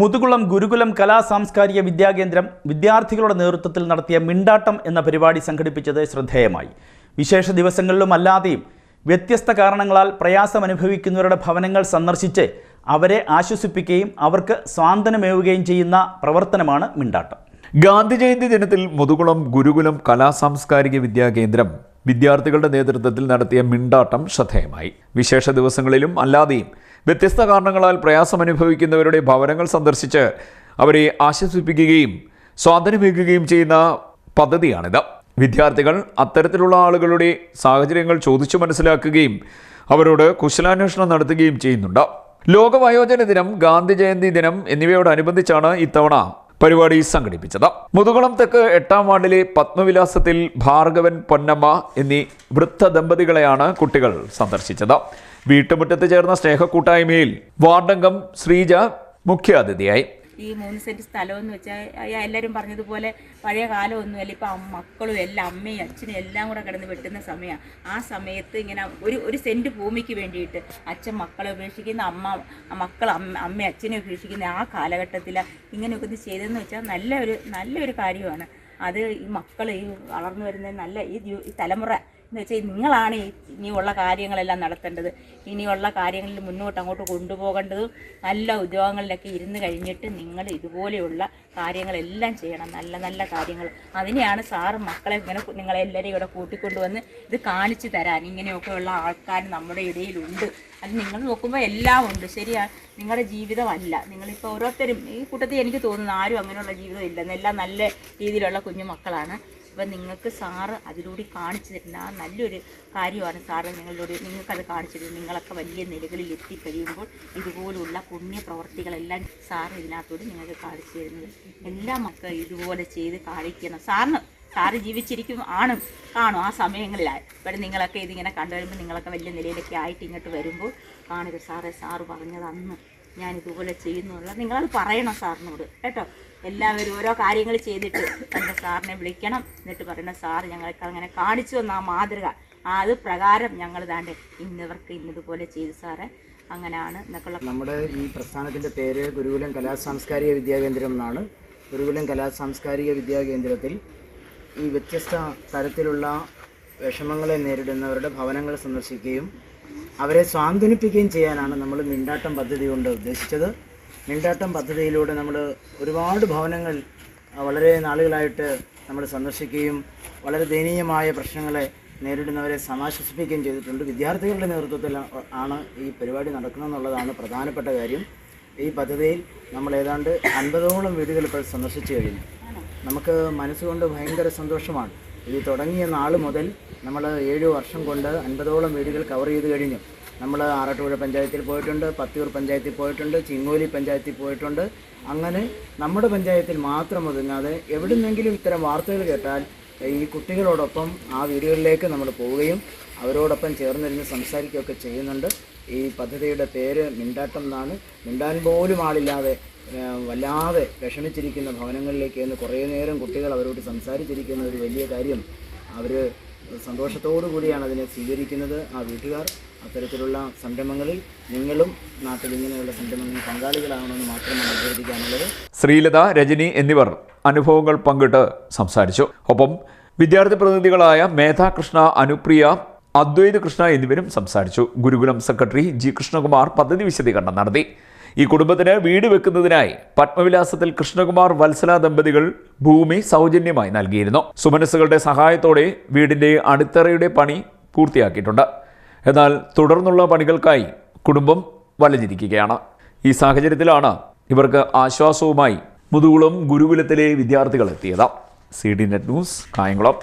മുതുകുളം ഗുരുകുലം കലാ സാംസ്കാരിക വിദ്യാകേന്ദ്രം വിദ്യാർത്ഥികളുടെ നേതൃത്വത്തിൽ നടത്തിയ മിണ്ടാട്ടം എന്ന പരിപാടി സംഘടിപ്പിച്ചത് ശ്രദ്ധേയമായി. വിശേഷ ദിവസങ്ങളിലും അല്ലാതെയും വ്യത്യസ്ത കാരണങ്ങളാൽ പ്രയാസം അനുഭവിക്കുന്നവരുടെ ഭവനങ്ങൾ സന്ദർശിച്ച് അവരെ ആശ്വസിപ്പിക്കുകയും അവർക്ക് സ്വാന്തനമേവുകയും ചെയ്യുന്ന പ്രവർത്തനമാണ് മിണ്ടാട്ടം. ഗാന്ധി ജയന്തി ദിനത്തിൽ മുതുകുളം ഗുരുകുലം കലാ സാംസ്കാരിക വിദ്യാകേന്ദ്രം വിദ്യാർത്ഥികളുടെ നേതൃത്വത്തിൽ നടത്തിയ മിണ്ടാട്ടം ശ്രദ്ധേയമായി. വിശേഷ ദിവസങ്ങളിലും അല്ലാതെയും വ്യത്യസ്ത കാരണങ്ങളാൽ പ്രയാസമനുഭവിക്കുന്നവരുടെ ഭവനങ്ങൾ സന്ദർശിച്ച് അവരെ ആശ്വസിപ്പിക്കുകയും സ്വാതന്ത്ര്യമേകുകയും ചെയ്യുന്ന പദ്ധതിയാണിത്. വിദ്യാർത്ഥികൾ അത്തരത്തിലുള്ള ആളുകളുടെ സാഹചര്യങ്ങൾ ചോദിച്ചു മനസ്സിലാക്കുകയും അവരോട് കുശലാന്വേഷണം നടത്തുകയും ചെയ്യുന്നുണ്ട്. ലോക വയോജന ദിനം ഗാന്ധി ജയന്തി ദിനം എന്നിവയോടനുബന്ധിച്ചാണ് ഇത്തവണ പരിപാടി സംഘടിപ്പിച്ചത്. മുതുകുളം തെക്ക് എട്ടാം വാർഡിലെ പത്മവിലാസത്തിൽ ഭാർഗവൻ പൊന്നമ്മ എന്നീ വൃദ്ധ ദമ്പതികളെയാണ് കുട്ടികൾ സന്ദർശിച്ചത്. വീട്ടുമുറ്റത്ത് ചേർന്ന സ്നേഹക്കൂട്ടായ്മയിൽ വാർഡംഗം ശ്രീജ മുഖ്യാതിഥിയായി. ഈ മൂന്ന് സെന്റ് സ്ഥലമെന്ന് വെച്ചാൽ എല്ലാവരും പറഞ്ഞതുപോലെ പഴയ കാലമൊന്നുമല്ല ഇപ്പം മക്കളും എല്ലാം അമ്മയും അച്ഛനും എല്ലാം കൂടെ കിടന്ന് വെട്ടുന്ന സമയമാണ് ആ സമയത്ത് ഇങ്ങനെ ഒരു ഒരു സെന്റ് ഭൂമിക്ക് വേണ്ടിയിട്ട് അച്ഛൻ മക്കളെ ഉപേക്ഷിക്കുന്ന അമ്മ മക്കൾ അമ്മ അമ്മ അച്ഛനെ ഉപേക്ഷിക്കുന്ന ആ കാലഘട്ടത്തിൽ ഇങ്ങനെയൊക്കെ ഇത് ചെയ്തതെന്ന് വെച്ചാൽ നല്ലൊരു നല്ലൊരു കാര്യമാണ്. അത് ഈ മക്കൾ ഈ വളർന്നു വരുന്ന നല്ല ഈ തലമുറ എന്ന് വെച്ചാൽ നിങ്ങളാണ് ഇനിയുള്ള കാര്യങ്ങളെല്ലാം നടത്തേണ്ടത്. ഇനിയുള്ള കാര്യങ്ങളിൽ മുന്നോട്ട് അങ്ങോട്ട് കൊണ്ടുപോകേണ്ടതും നല്ല ഉദ്യോഗങ്ങളിലൊക്കെ ഇരുന്ന് കഴിഞ്ഞിട്ട് നിങ്ങൾ ഇതുപോലെയുള്ള കാര്യങ്ങളെല്ലാം ചെയ്യണം. നല്ല നല്ല കാര്യങ്ങൾ. അതിനെയാണ് സാറ് മക്കളെ ഇങ്ങനെ നിങ്ങളെല്ലാവരെയും ഇവിടെ കൂട്ടിക്കൊണ്ടുവന്ന് ഇത് കാണിച്ചു തരാൻ. ഇങ്ങനെയൊക്കെയുള്ള ആൾക്കാർ നമ്മുടെ ഇടയിലുണ്ട്. അത് നിങ്ങൾ നോക്കുമ്പോൾ എല്ലാം ഉണ്ട്. ശരിയാണ് നിങ്ങളുടെ ജീവിതമല്ല. നിങ്ങളിപ്പോൾ ഓരോരുത്തരും ഈ കൂട്ടത്തിൽ എനിക്ക് തോന്നുന്നു ആരും അങ്ങനെയുള്ള ജീവിതം ഇല്ലെന്ന്. നല്ല രീതിയിലുള്ള കുഞ്ഞു മക്കളാണ് അപ്പം നിങ്ങൾക്ക് സാറ് അതിലൂടെ കാണിച്ചു തരുന്ന ആ നല്ലൊരു കാര്യമാണ് സാറ് നിങ്ങളോട് നിങ്ങൾക്കത് കാണിച്ചു തരും. നിങ്ങളൊക്കെ വലിയ നിലകളിൽ എത്തിക്കഴിയുമ്പോൾ ഇതുപോലുള്ള പുണ്യ പ്രവർത്തികളെല്ലാം സാറ് ഇതിനകത്തൂടെ നിങ്ങൾക്ക് കാണിച്ചു തരുന്നത്. എല്ലാ മക്കളും ഇതുപോലെ ചെയ്ത് കാണിക്കണം. സാറിന് സാറ് ജീവിച്ചിരിക്കും ആണ് കാണും ആ സമയങ്ങളിലായി. ഇവിടെ നിങ്ങളൊക്കെ ഇതിങ്ങനെ കണ്ടുവരുമ്പോൾ നിങ്ങളൊക്കെ വലിയ നിലയിലൊക്കെ ആയിട്ട് ഇങ്ങോട്ട് വരുമ്പോൾ കാണുക സാറേ. സാറ് പറഞ്ഞത് അന്ന് ഞാൻ ഇതുപോലെ ചെയ്യുന്നുള്ള. നിങ്ങളത് പറയണം സാറിനോട് കേട്ടോ? എല്ലാവരും ഓരോ കാര്യങ്ങൾ ചെയ്തിട്ട് എന്റെ സാറിനെ വിളിക്കണം. എന്നിട്ട് പറയണം സാർ ഞങ്ങൾക്ക് അങ്ങനെ കാണിച്ചു തന്ന ആ മാതൃക അത് പ്രകാരം ഞങ്ങൾ താണ്ട് ഇന്നവർക്ക് ഇന്നതുപോലെ ചെയ്തു സാറേ. അങ്ങനെയാണ് എന്നൊക്കെയുള്ള നമ്മുടെ ഈ പ്രസ്ഥാനത്തിന്റെ പേര് ഗുരുകുലം കലാസാംസ്കാരിക വിദ്യാകേന്ദ്രം എന്നാണ്. ഗുരുകുലം കലാസാംസ്കാരിക വിദ്യാകേന്ദ്രത്തിൽ ഈ വ്യത്യസ്ത തരത്തിലുള്ള വിഷമങ്ങളെ നേരിടുന്നവരുടെ ഭവനങ്ങൾ സന്ദർശിക്കുകയും അവരെ സ്വാന്തനിപ്പിക്കുകയും ചെയ്യാനാണ് നമ്മൾ മിണ്ടാട്ടം പദ്ധതി കൊണ്ട് ഉദ്ദേശിച്ചത്. മിണ്ടാട്ടം പദ്ധതിയിലൂടെ നമ്മൾ ഒരുപാട് ഭവനങ്ങൾ വളരെ നാളുകളായിട്ട് നമ്മൾ സന്ദർശിക്കുകയും വളരെ ദയനീയമായ പ്രശ്നങ്ങളെ നേരിടുന്നവരെ സമാശ്വസിപ്പിക്കുകയും ചെയ്തിട്ടുണ്ട്. വിദ്യാർത്ഥികളുടെ നേതൃത്വത്തിൽ ആണ് ഈ പരിപാടി നടക്കണമെന്നുള്ളതാണ് പ്രധാനപ്പെട്ട കാര്യം. ഈ പദ്ധതിയിൽ നമ്മൾ ഏതാണ്ട് അൻപതോളം വീടുകൾ ഇപ്പോൾ സന്ദർശിച്ചു കഴിഞ്ഞു. നമുക്ക് മനസ്സുകൊണ്ട് ഭയങ്കര സന്തോഷമാണ്. ഇത് തുടങ്ങിയ നാൾ മുതൽ നമ്മൾ ഏഴ് വർഷം കൊണ്ട് അൻപതോളം വീടുകൾ കവർ ചെയ്ത് കഴിഞ്ഞു. നമ്മൾ ആറാട്ടുപുഴ പഞ്ചായത്തിൽ പോയിട്ടുണ്ട് പത്തിയൂർ പഞ്ചായത്തിൽ പോയിട്ടുണ്ട് ചിങ്ങോലി പഞ്ചായത്തിൽ പോയിട്ടുണ്ട്. അങ്ങനെ നമ്മുടെ പഞ്ചായത്തിൽ മാത്രം ഒതുങ്ങാതെ എവിടുന്നെങ്കിലും ഇത്തരം വാർത്തകൾ കേട്ടാൽ ഈ കുട്ടികളോടൊപ്പം ആ വീടുകളിലേക്ക് നമ്മൾ പോവുകയും അവരോടൊപ്പം ചേർന്നിരുന്ന് സംസാരിക്കുകയൊക്കെ ചെയ്യുന്നുണ്ട്. ഈ പദ്ധതിയുടെ പേര് മിണ്ടാട്ടം എന്നാണ്. മിണ്ടാൻ പോലും ആളില്ലാതെ വല്ലാതെ വിഷമിച്ചിരിക്കുന്ന ഭവനങ്ങളിലേക്ക് എന്ന് കുറേ നേരം കുട്ടികൾ അവരോട് സംസാരിച്ചിരിക്കുന്ന ഒരു വലിയ കാര്യം അവർ സന്തോഷത്തോടു കൂടിയാണ് അതിനെ സ്വീകരിക്കുന്നത്. ആ വീട്ടുകാർ അത്തരത്തിലുള്ള സംരംഭങ്ങളിൽ നിങ്ങളും നാട്ടിൽ ഇങ്ങനെയുള്ള സംരംഭങ്ങളിൽ പങ്കാളികളാകണമെന്ന് മാത്രമാണ് അഭ്യർത്ഥിക്കാനുള്ളത്. ശ്രീലത രജനി എന്നിവർ അനുഭവങ്ങൾ പങ്കിട്ട് സംസാരിച്ചു. ഒപ്പം വിദ്യാർത്ഥി പ്രതിനിധികളായ മേധാ കൃഷ്ണ അനുപ്രിയ അദ്വൈത് കൃഷ്ണ എന്നിവരും സംസാരിച്ചു. ഗുരുകുലം സെക്രട്ടറി ജി കൃഷ്ണകുമാർ പദ്ധതി വിശദീകരണം നടത്തി. ഈ കുടുംബത്തിന് വീട് വെക്കുന്നതിനായി പത്മവിലാസത്തിൽ കൃഷ്ണകുമാർ വത്സല ദമ്പതികൾ ഭൂമി സൗജന്യമായി നൽകിയിരുന്നു. സുമനസ്സുകളുടെ സഹായത്തോടെ വീടിന്റെ അടിത്തറയുടെ പണി പൂർത്തിയാക്കിയിട്ടുണ്ട്. എന്നാൽ തുടർന്നുള്ള പണികൾക്കായി കുടുംബം വലഞ്ഞിരിക്കുകയാണ്. ഈ സാഹചര്യത്തിലാണ് ഇവർക്ക് ആശ്വാസവുമായി മുതുകുളം ഗുരുകുലത്തിലെ വിദ്യാർത്ഥികൾ എത്തിയത് C D net news Kayamkulam.